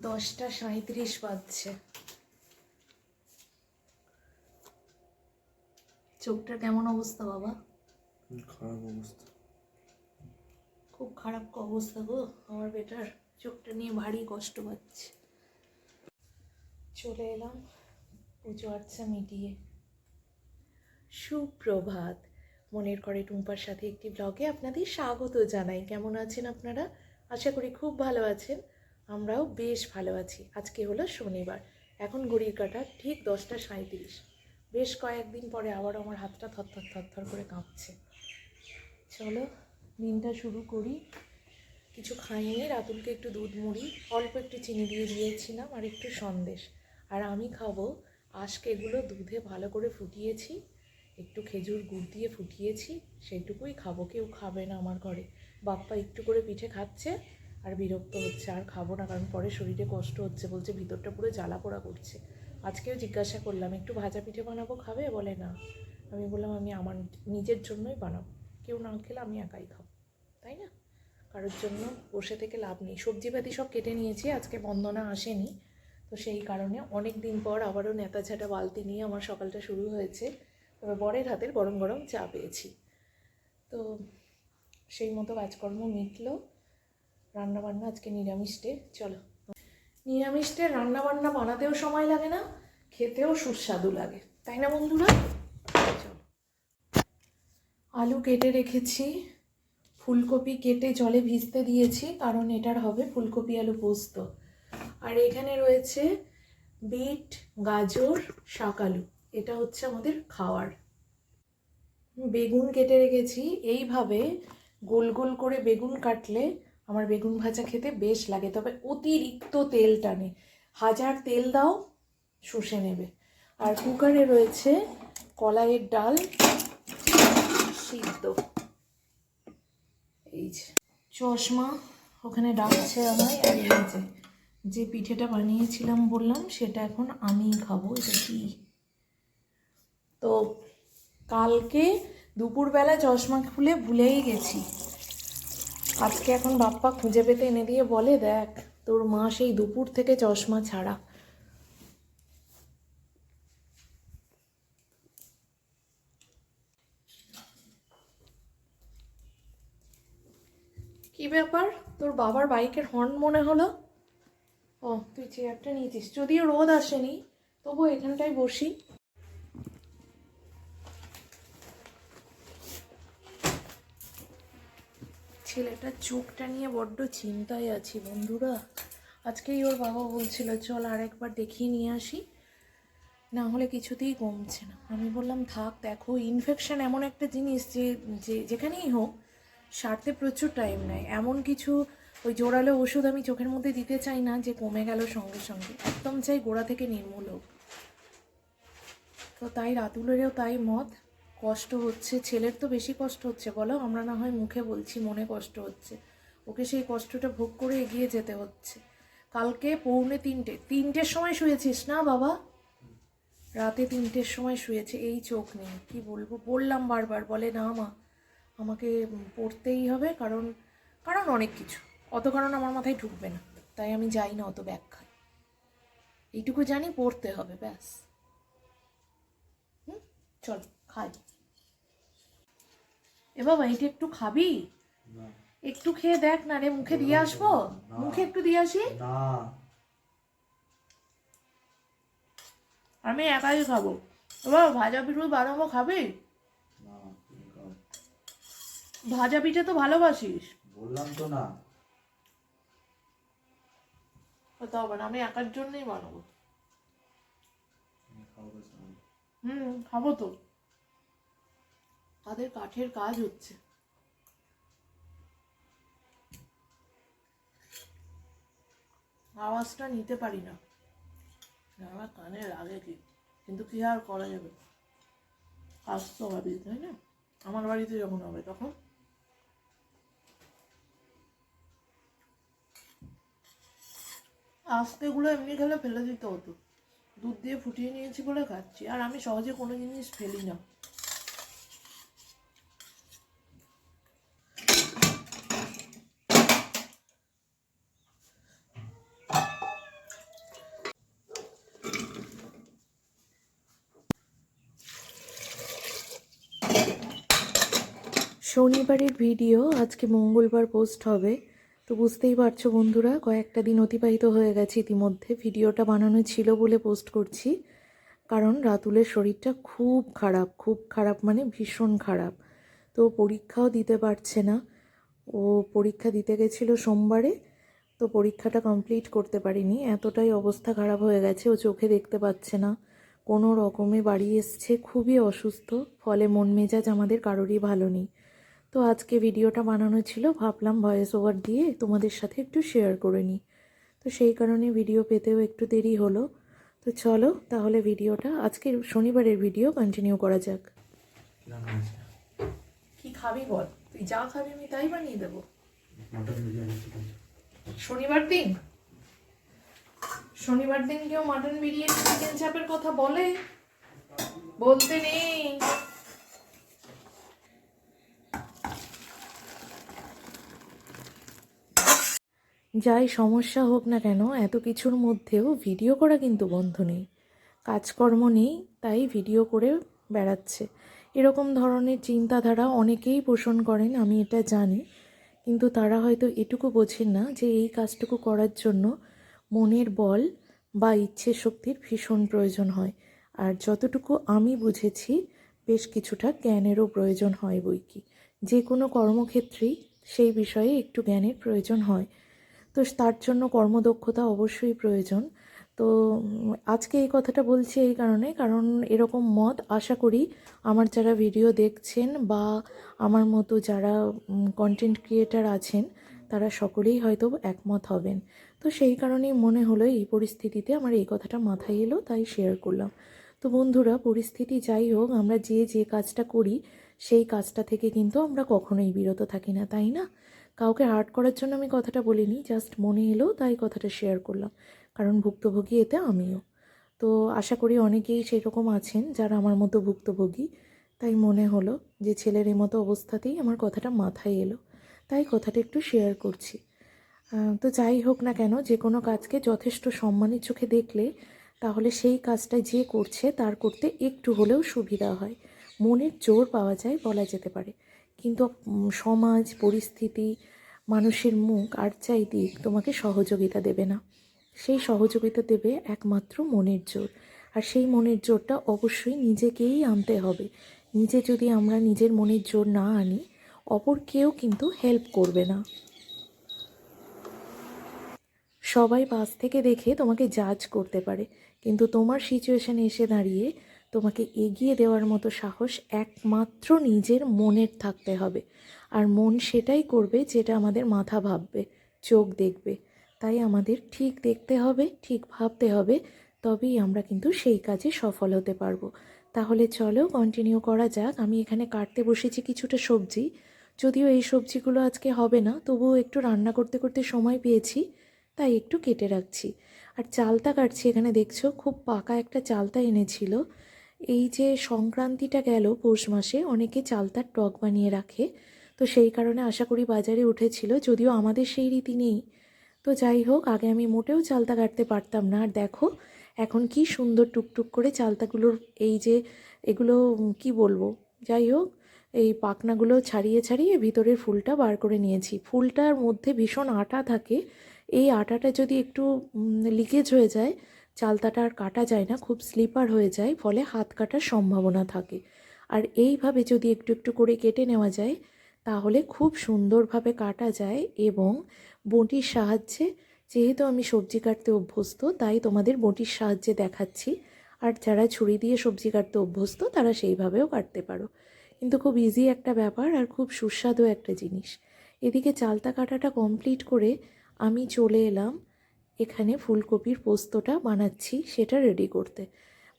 দশটা সাঁত্রিশ বাজছে। চোখটার কেমন অবস্থা বাবা? খারাপ অবস্থা। খুব খারাপ অবস্থা গো আমার বেটার চোখটা নিয়ে ভারী কষ্ট পাচ্ছে। চলে এলাম পুজো আর্চা মিটিয়ে। সুপ্রভাত মনের করে টুম্পার সাথে একটি ব্লগে আপনাদের স্বাগত জানাই। কেমন আছেন আপনারা? আশা করি খুব ভালো আছেন। আমরাও বেশ ভালো আছি। আজকে হলো শনিবার। এখন ঘড়ির কাটা ঠিক দশটা সাঁত্রিশ বেশ কয়েকদিন পরে আবার আমার হাতটা থরথর থরথর করে কাঁপছে। চলো, দিনটা শুরু করি। কিছু খাইনি রাতুলকে একটু দুধ মুড়ি, অল্প একটু চিনি দিয়ে দিয়েছিলাম আর একটু সন্দেশ। আর আমি খাব আজকে এগুলো দুধে ভালো করে ফুটিয়েছি, একটু খেজুর গুড় দিয়ে ফুটিয়েছি সেইটুকুই খাব। কেউ খাবে না আমার ঘরে। বাপ্পা একটু করে পিঠে খাচ্ছে। আর বিরক্ত হচ্ছে, আর খাব না, কারণ পরে শরীরে কষ্ট হচ্ছে বলছে, ভিতরটা পুরো জ্বালা পোড়া করছে। আজকেও জিজ্ঞাসা করলাম, একটু ভাজা পিঠে বানাবো, খাবে? বলে, না। আমি বললাম, আমি আমার নিজের জন্যই বানাবো। কেউ না খেলে আমি একাই খাব। তাই না? কারোর জন্য বসে থেকে লাভ নেই। সবজি সবজিপাতি সব কেটে নিয়েছি, আজকে বন্দনা আসেনি। তো সেই কারণে অনেক দিন পর আবারও নেতা ছাটা বালতি নিয়ে আমার সকালটা শুরু হয়েছে। তবে বরের হাতের গরম গরম চা পেয়েছি। তো সেই মতো কাজকর্ম মিটলো। রান্নাবান্না আজকে নিরামিষটে চলো। নিরামিষটে রান্নাবান্না বানাতেও সময় লাগে না, খেতেও সুস্বাদু লাগে। তাই না বন্ধুরা? চলো। আলু কেটে রেখেছি, ফুলকপি কেটে জলে ভিজতে দিয়েছি, কারণ এটার হবে ফুলকপি আলু পোস্ত। আর এখানে রয়েছে বিট, গাজর, শাক আলু। এটা হচ্ছে আমাদের খাওয়ার। বেগুন কেটে রেখেছি, এইভাবে গোল গোল করে বেগুন কাটলে আমার বেগুন ভাজা খেতে বেশ লাগে, তবে অতিরিক্ত তেল টানে। হাজার তেল দাও শুষে নেবে। আর কুকারে রয়েছে কলাইয়ের ডাল সিদ্ধ। এই যে চশমা ওখানে ডাকছে আমায়, আর এই যে যে পিঠেটা বানিয়েছিলাম বললাম, সেটা এখন আমিই খাব, এটা কি? তো কালকে দুপুরবেলা চশমা খুলে ভুলেই গেছি। আজকে এখন বাপ্পা খুঁজে পেতে এনে দিয়ে বলে, দেখ, তোর মা সেই দুপুর থেকে চশমা ছাড়া। কি ব্যাপার? তোর বাবার বাইকের হর্ন মনে হলো? ও, তুই চেয়ারটা নিয়েছিস। যদিও রোদ আসেনি তবু এখানটায় বসি। ছেলেটার চোখটা নিয়ে বড্ড চিন্তায় আছি, বন্ধুরা। আজকেই ওর বাবা বলছিল, চল আর একবার দেখিয়ে নিয়ে আসি। না হলে কিছুতেই কমছে না। আমি বললাম, থাক, দেখো ইনফেকশন এমন একটা জিনিস যে যে, যেখানেই হোক, সারতে প্রচুর টাইম নেয়। এমন কিছু ওই জোরালো ওষুধ আমি চোখের মধ্যে দিতে চাই না যে, কমে গেল সঙ্গে সঙ্গে। একদম চাই গোড়া থেকে নির্মূল হোক। তো তাই রাতুলেরও তাই মত। কষ্ট হচ্ছে, ছেলের তো বেশি কষ্ট হচ্ছে, বলো? আমরা না হয় মুখে বলছি, মনে কষ্ট হচ্ছে। ওকে সেই কষ্টটা ভোগ করে এগিয়ে যেতে হচ্ছে। কালকে পৌনে তিনটে, তিনটের সময় শুয়েছিস না বাবা? রাতে তিনটের সময় শুয়েছে, এই চোখ নিয়ে কি বলব? বললাম বারবার, বলে, না মা, আমাকে পড়তেই হবে, কারণ কারণ অনেক কিছু। অত কারণ আমার মাথায় ঢুকবে না, তাই আমি যাই না অত ব্যাখ্যায়। এইটুকু জানি, পড়তে হবে, ব্যাস। হুম? চল, খাই। এ বাবা এইটা একটু খাবি? একটু খেয়ে দেখ না রে মুখে দিয়ে আসব? মুখে একটু দিয়ে আসি? আমি একাই খাব। এবার ভাজা পিঠে বানাবো খাবি? ভাজা পিঠে তো ভালোবাসিস। বললাম তো না। তা হবে না আমি একার জন্যই বানাবো। হুম খাব তো। তাদের কাঠের কাজ হচ্ছে। আওয়াজটা নিতে পারি না। আমার কানে লাগে কি? কিন্তু কি আর করা যাবে? কাজ হবে তাই না? আমার বাড়িতে যখন হবে, তখন? আজকেগুলো এমনি খেলে ফেলে দিতে হতো। দুধ দিয়ে ফুটিয়ে নিয়েছি বলে খাচ্ছি, আর আমি সহজে কোনো জিনিস ফেলি না। শনিবারের ভিডিও আজকে মঙ্গলবার পোস্ট হবে। তো বুঝতেই পারছ বন্ধুরা, কয়েকটা দিন অতিবাহিত হয়ে গেছে। ইতিমধ্যে ভিডিওটা বানানো ছিল বলে পোস্ট করছি। কারণ রাতুলের শরীরটা খুব খারাপ খুব খারাপ মানে ভীষণ খারাপ। তো পরীক্ষাও দিতে পারছে না। ও পরীক্ষা দিতে গেছিল সোমবারে, তো পরীক্ষাটা কমপ্লিট করতে পারিনি। এতটাই অবস্থা খারাপ হয়ে গেছে, ও চোখে দেখতে পাচ্ছে না। কোনো রকমে বাড়ি এসছে, খুবই অসুস্থ, ফলে মন মেজাজ আমাদের কারোরই ভালো নেই। তো আজকে ভিডিওটা বানানো ছিল ভাবলাম ভয়েস ওভার দিয়ে তোমাদের সাথে একটু শেয়ার করে নিই। তো সেই কারণে ভিডিও পেতেও একটু দেরি হলো। তো চলো তাহলে ভিডিওটা আজকে শনিবারের ভিডিও কন্টিনিউ করা যাক। কি খাবি বল? তুই যা খাবি আমি তাই বানিয়ে দেবো। শনিবার দিন? শনিবার দিন কেউ মাটন বিরিয়ানি চিকেন চাপের কথা বলে? বলতে নেই। যাই সমস্যা হোক না কেন, এত কিছুর মধ্যেও ভিডিও করা কিন্তু বন্ধ নেই। কাজকর্ম নেই, তাই ভিডিও করে বেড়াচ্ছে। এরকম ধরনের চিন্তাধারা অনেকেই পোষণ করেন, আমি এটা জানি। কিন্তু তারা হয়তো এটুকু বোঝেন না যে এই কাজটুকু করার জন্য মনের বল বা ইচ্ছে শক্তির ভীষণ প্রয়োজন হয়। আর যতটুকু আমি বুঝেছি, বেশ কিছুটা জ্ঞানেরও প্রয়োজন হয় বই কি যে কোনো কর্মক্ষেত্রেই সেই বিষয়ে একটু জ্ঞানের প্রয়োজন হয়। তো তার জন্য কর্মদক্ষতা অবশ্যই প্রয়োজন। তো আজকে এই কথাটা বলছি এই কারণে, কারণ এরকম মত আশা করি আমার যারা ভিডিও দেখছেন বা আমার মতো যারা কন্টেন্ট ক্রিয়েটার আছেন, তারা সকলেই হয়তো একমত হবেন। তো সেই কারণেই মনে হলো এই পরিস্থিতিতে আমার এই কথাটা মাথায় এলো, তাই শেয়ার করলাম। তো বন্ধুরা, পরিস্থিতি যাই হোক, আমরা যে যে কাজটা করি, সেই কাজটা থেকে কিন্তু আমরা কখনোই বিরত থাকি না, তাই না? কাউকে হার্ট করার জন্য আমি কথাটা বলিনি জাস্ট মনে এলো, তাই কথাটা শেয়ার করলাম। কারণ ভুক্তভোগী এতে আমিও। তো আশা করি অনেকেই সেরকম আছেন যারা আমার মতো ভুক্তভোগী। তাই মনে হলো যে ছেলের এই মতো অবস্থাতেই আমার কথাটা মাথায় এলো। তাই কথাটা একটু শেয়ার করছি। তো যাই হোক না কেন, যে কোনো কাজকে যথেষ্ট সম্মানের চোখে দেখলে, তাহলে সেই কাজটা যে করছে, তার করতে একটু হলেও সুবিধা হয়। মনের জোর পাওয়া যায় বলা যেতে পারে। কিন্তু সমাজ, পরিস্থিতি, মানুষের মুখ আর চাই দিক তোমাকে সহযোগিতা দেবে না। সেই সহযোগিতা দেবে একমাত্র মনের জোর। আর সেই মনের জোরটা অবশ্যই নিজেকেই আনতে হবে। নিজে যদি আমরা নিজের মনের জোর না আনি, অপর কেউ কিন্তু হেল্প করবে না। সবাই পাশ থেকে দেখে তোমাকে জাজ করতে পারে। কিন্তু তোমার সিচুয়েশানে এসে দাঁড়িয়ে তোমাকে এগিয়ে দেওয়ার মতো সাহস একমাত্র নিজের মনের থাকতে হবে। আর মন সেটাই করবে যেটা আমাদের মাথা ভাববে, চোখ দেখবে। তাই আমাদের ঠিক দেখতে হবে, ঠিক ভাবতে হবে, তবেই আমরা কিন্তু সেই কাজে সফল হতে পারব। তাহলে চলো কন্টিনিউ করা যাক। আমি এখানে কাটতে বসেছি কিছুটা সবজি। যদিও এই সবজিগুলো আজকে হবে না, তবুও একটু রান্না করতে করতে সময় পেয়েছি, তাই একটু কেটে রাখছি। আর চালতা কাটছি। এখানে দেখছ, খুব পাকা একটা চালতা এনেছিল। এই যে সংক্রান্তিটা গেল পৌষ মাসে, অনেকে চালতার টক বানিয়ে রাখে। তো সেই কারণে আশা করি বাজারে উঠেছিল, যদিও আমাদের সেই রীতি নেই। তো যাই হোক, আগে আমি মোটেও চালতা কাটতে পারতাম না। আর দেখো, এখন কি সুন্দর টুকটুক করে চালতাগুলোর এই যে এগুলো কি বলব? যাই হোক, এই পাখনাগুলো ছাড়িয়ে ছাড়িয়ে ভিতরের ফুলটা বার করে নিয়েছি। ফুলটার মধ্যে ভীষণ আটা থাকে। এই আটাটা যদি একটু লিকেজ হয়ে যায় চালতাটা আর কাটা যায় না, খুব স্লিপার হয়ে যায়, ফলে হাত কাটার সম্ভাবনা থাকে। আর এইভাবে যদি একটু একটু করে কেটে নেওয়া যায়, তাহলে খুব সুন্দরভাবে কাটা যায় এবং বটির সাহায্যে, যেহেতু আমি সবজি কাটতে অভ্যস্ত, তাই তোমাদের বটির সাহায্যে দেখাচ্ছি। আর যারা ছুরি দিয়ে সবজি কাটতে অভ্যস্ত, তারা সেইভাবেও কাটতে পারো। কিন্তু খুব ইজি একটা ব্যাপার আর খুব সুস্বাদু একটা জিনিস। এদিকে চালতা কাটাটা কমপ্লিট করে আমি চলে এলাম এখানে ফুলকপির পোস্তটা বানাচ্ছি, সেটা রেডি করতে।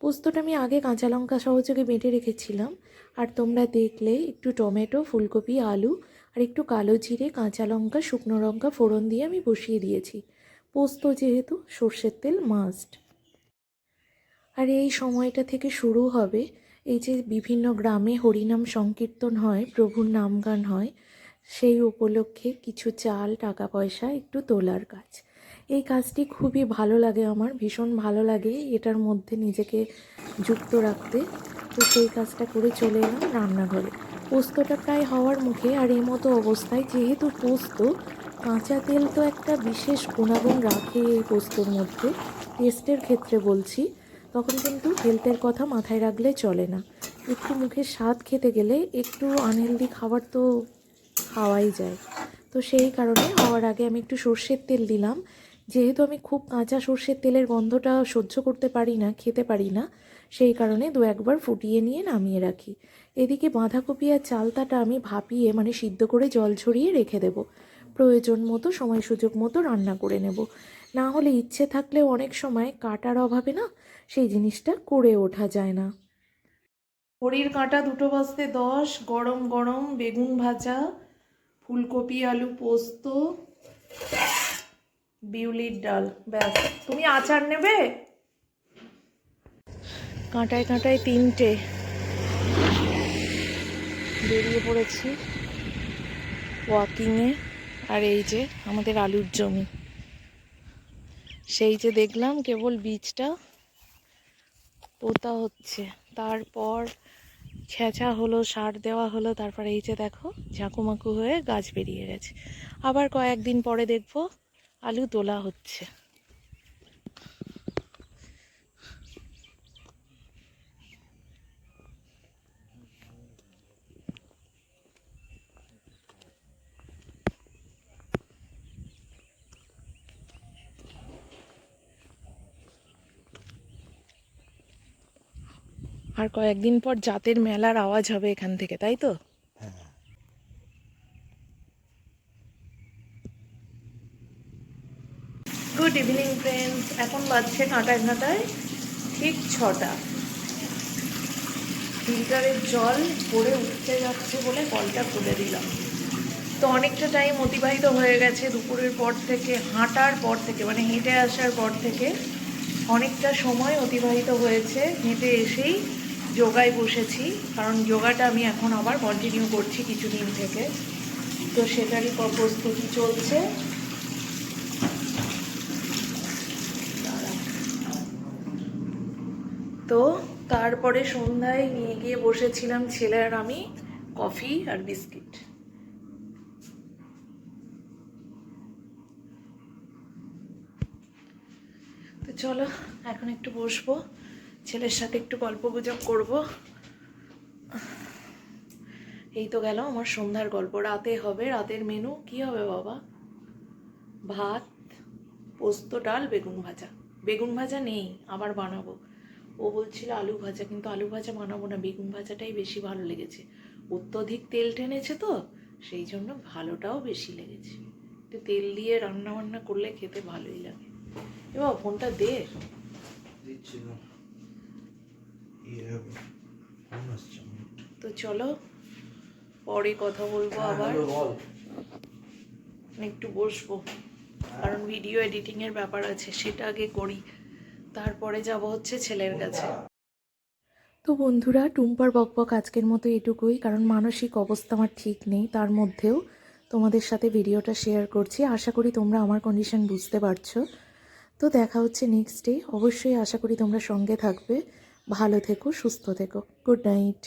পোস্তটা আমি আগে কাঁচা লঙ্কা সহযোগে বেটে রেখেছিলাম। আর তোমরা দেখলে একটু টমেটো, ফুলকপি, আলু আর একটু কালো জিরে, কাঁচা লঙ্কা, শুকনো লঙ্কা ফোড়ন দিয়ে আমি বসিয়ে দিয়েছি। পোস্ত যেহেতু, সর্ষের তেল মাস্ট আর এই সময়টা থেকে শুরু হবে। এই যে বিভিন্ন গ্রামে হরিনাম সংকীর্তন হয়, প্রভুর নাম গান হয়, সেই উপলক্ষে কিছু চাল, টাকা পয়সা, একটু তোলার কাজ। এই কাজটি খুবই ভালো লাগে আমার, ভীষণ ভালো লাগে এটার মধ্যে নিজেকে যুক্ত রাখতে। তো সেই কাজটা করে চলে এলাম রান্নাঘরে। পোস্তটা প্রায় হওয়ার মুখে আর এই মতো অবস্থায় যেহেতু পোস্ত, কাঁচা তেল তো একটা বিশেষ গুণাগুণ রাখে এই পোস্তর মধ্যে, টেস্টের ক্ষেত্রে বলছি, তখন কিন্তু হেলথের কথা মাথায় রাখলে চলে না। একটু মুখে স্বাদ খেতে গেলে একটু আনহেলদি খাবার তো খাওয়াই যায়। তো সেই কারণে হওয়ার আগে আমি একটু সর্ষের তেল দিলাম যেহেতু আমি খুব কাঁচা সর্ষের তেলের গন্ধটা সহ্য করতে পারি না, খেতে পারি না, সেই কারণে দু একবার ফুটিয়ে নিয়ে নামিয়ে রাখি। এদিকে বাঁধাকপি আর চালতাটা আমি ভাপিয়ে মানে সিদ্ধ করে জল ছড়িয়ে রেখে দেবো। প্রয়োজন মতো, সময় সুযোগ মতো রান্না করে নেব। না হলে ইচ্ছে থাকলেও অনেক সময় কাটার অভাবে না, সেই জিনিসটা করে ওঠা যায় না। ঘড়ির কাঁটা দুটো বাজতে দশ, গরম গরম বেগুন ভাজা, ফুলকপি, আলু পোস্ত বিউলির ডাল, ব্যাস। তুমি আচার নেবে? কাঁটায় কাঁটায় তিনটে। বেরিয়ে পড়েছি ওয়াকিংয়ে আর এই যে আমাদের আলুর জমি। সেই যে দেখলাম কেবল বীজটা পোতা হচ্ছে। তারপর ছেঁচা হলো, সার দেওয়া হলো, তারপর এই যে দেখো ঝাঁকুমাকু হয়ে গাছ বেরিয়ে গেছে। আবার কয়েকদিন পরে দেখব আলু তোলা হচ্ছে। আর কয়েকদিন পর জাতের মেলার আওয়াজ হবে এখান থেকে তাই তো? এখন বাজছে কাঁটায় কাঁটায় ঠিক ছটা। ফিল্টারের জল পড়ে উঠতে যাচ্ছে বলে কলটা খুলে দিলাম। তো অনেকটা টাইম অতিবাহিত হয়ে গেছে দুপুরের পর থেকে, হাঁটার পর থেকে মানে হেঁটে আসার পর থেকে। অনেকটা সময় অতিবাহিত হয়েছে, হেঁটে এসেই যোগায় বসেছি, কারণ যোগাটা আমি এখন আবার কন্টিনিউ করছি কিছুদিন থেকে। তো সেটারই প্রস্তুতি চলছে। তো তারপরে সন্ধ্যায় নিয়ে গিয়ে বসেছিলাম ছেলে আর আমি, কফি আর বিস্কিট। তো চলো, এখন একটু বসবো, ছেলের সাথে একটু গল্প গুজব করব। এই তো গেল আমার সন্ধ্যার গল্প, রাতে হবে, রাতের মেনু কি হবে বাবা? ভাত, পোস্ত, ডাল, বেগুন ভাজা। বেগুন ভাজা নেই, আবার বানাবো। ও বলছিল আলু ভাজা কিন্তু আলু ভাজা বানাবো না বেগুন ভাজাটাই বেশি ভালো লেগেছে। অত্যধিক তেল টেনেছে তো সেই জন্য ভালোটাও বেশি লেগেছে। একটু তেল দিয়ে রান্না বান্না করলে খেতে ভালোই লাগে। এবার ফোনটা দে। ইয়ে। তো চলো পরে কথা বলব হ্যাঁ, আবার। একটু বসবো কারণ ভিডিও এডিটিং এর ব্যাপার আছে সেটা আগে করি। তারপরে যাব হচ্ছে ছেলের কাছে। তো বন্ধুরা, টুম্পার বকবক আজকের মতো এটুকুই, কারণ মানসিক অবস্থা আমার ঠিক নেই, তার মধ্যেও তোমাদের সাথে ভিডিওটা শেয়ার করছি। আশা করি তোমরা আমার কন্ডিশন বুঝতে পারছ। তো দেখা হচ্ছে নেক্সট ডে অবশ্যই আশা করি তোমরা সঙ্গে থাকবে। ভালো থেকো, সুস্থ থেকো। Good night